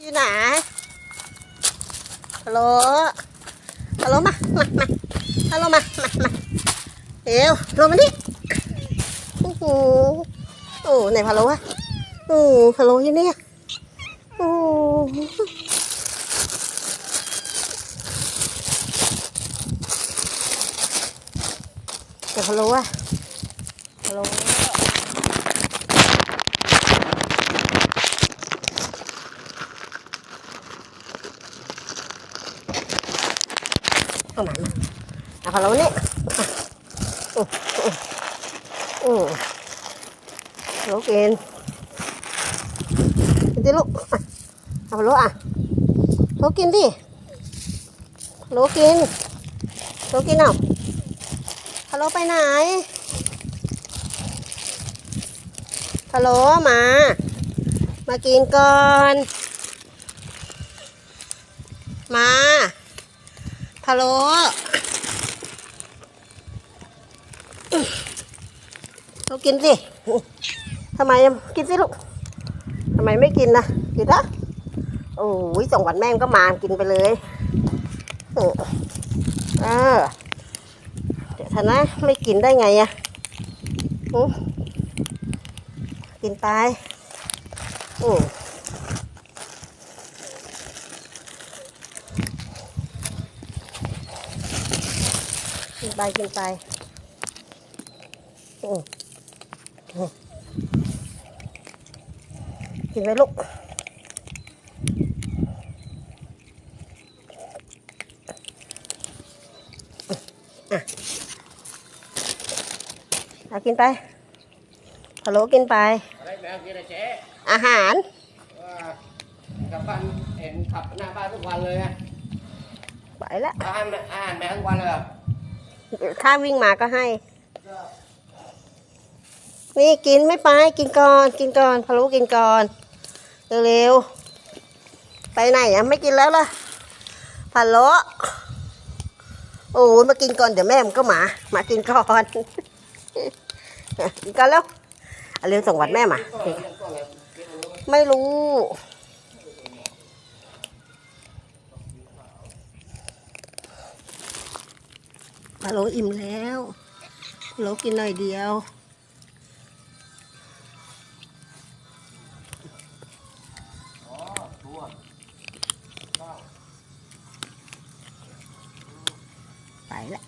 อยู่ไหนฮัลโหล ฮัลโหลมา มา มา ฮัลโหลมา มา มาเดี๋ยวลงมาดิโอ้โหโอ้ไหนฮัลโหลอะโอ้ฮัลโหลอยู่เนี่ยโอ้เดี๋ยวฮัลโหลอะฮัลโหล เอามามาเอาพะโล้นี่อืออืออือพะโล้กินกินดิลูกอะเอาพะโล้อะโล้กินดิโล้กินโล้กินเอาพะโล้ไปไหนพะโล้มา มากินก่อน มา พะโล้เรากินสิทำไมกินสิลูกทำไมไม่กินนะกินนะโอ้ยสองวันแม่งก็มากินไปเลยเออเออเดี๋ยวท่านะไม่กินได้ไงอะกินไปอืม กินไปกินไปอืมอืมกินไปลูกอะเอากินไปพะโล้กินไป อะไรแมวกินอะเจ๊อาหารว่ากลับบ้านเห็นขับหน้าบ้านทุกวันเลยนะไปแล้วอาหารอาหารแมวทุกวันเลยเหรอ ถ้าวิ่งมาก็ให้ นี่กินไม่ไปกินก่อน กินก่อนพะล้กินก่อนเร็วๆไปไหนอะไม่กินแล้วล่ะพะโล้โอ้ยมากินก่อนเดี๋ยวแม่มันก็มา มากินก่อนกินก่อนแล้วเอาเร็วส่งวัดแม่มา ไม่รู้ พะโลอิ่มแล้วโลกินหน่อยเดียว ไปละ